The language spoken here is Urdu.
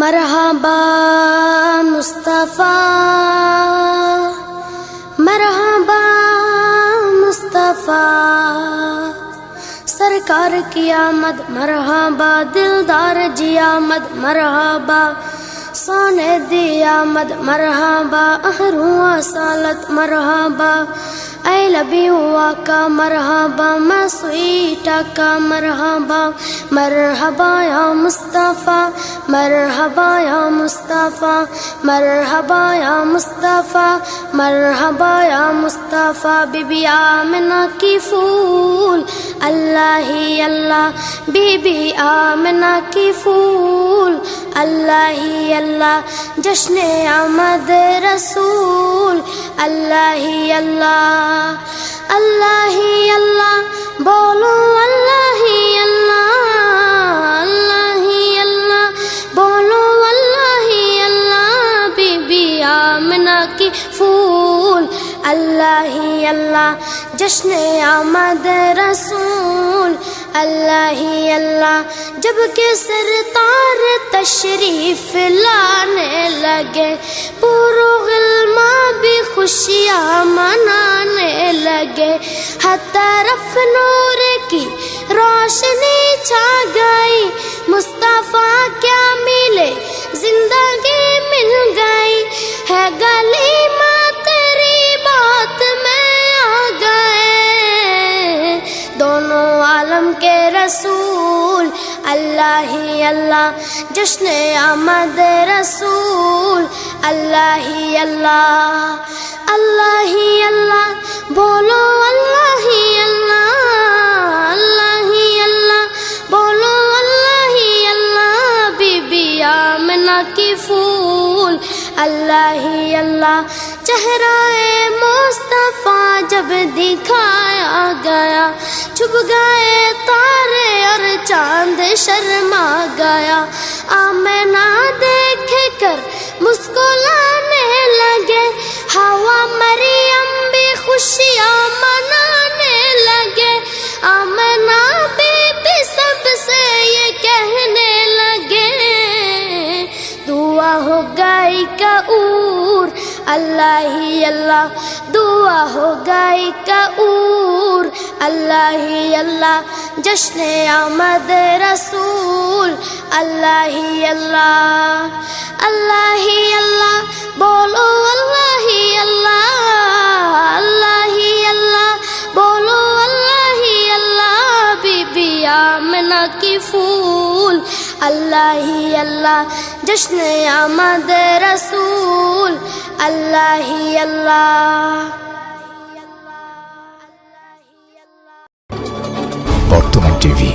مرحبا مصطفیٰ مرحبا مصطفیٰ، سرکار کی آمد مرحبا، دلدار جی آمد مرحبا، سونے دی آمد مرحبا، اہروں سالت مرحبا اے لبی ہوا کا مرحبا میں سویٹا کا مرحبا مرحبا یا مصطفیٰ مرحبا یا مصطفیٰ مرحبا یا مصطفیٰ مرحبا یا مصطفیٰ بی بی آمنہ کی پھول اللہ ہی اللہ بی بی آمنہ کی پھول اللہ ہی اللہ جشن آمد رسول اللہ ہی اللہ اللہ ہی اللہ بولو اللہ ہی اللہ اللہ ہی اللہ بولو اللہ ہی اللہ بی بی آمنہ کی پھول اللہ ہی اللہ جشن آمد رسول اللہ ہی اللہ جبکہ سرتار تشریف لانے لگے پورو غلما خوشیاں منانے لگے۔ ہر طرف نور کی روشنی چھا گئی۔ مصطفیٰ کیا ملے؟ زندگی مل گئی۔ ہے گلی ماں تیری بات میں آ گئے۔ دونوں عالم کے رسول، اللہ ہی اللہ، جشن آمد رسول، اللہ ہی اللہ۔ اللہ ہی اللہ، بولو اللہ ہی اللہ اللہ ہی اللہ، بولو اللہ ہی اللہ بی بی آمنہ کی پھول، اللہ ہی اللہ۔ چہرہ مصطفیٰ جب دکھایا گیا، چھپ گئے تارے اور چاند شرما دعا ہو گئی کعور اللہ ہی اللہ دعا ہو گئی کعور اللہ ہی اللہ جشن آمد رسول اللہ ہی اللہ اللہ ہی اللہ بولو اللہ ہی اللہ اللہ ہی اللہ بولو اللہ ہی اللہ بی بی آمنہ کی پھول اللہ ہی اللہ جشن آمد رسول اللہ ہی اللہ বর্তমান টিভি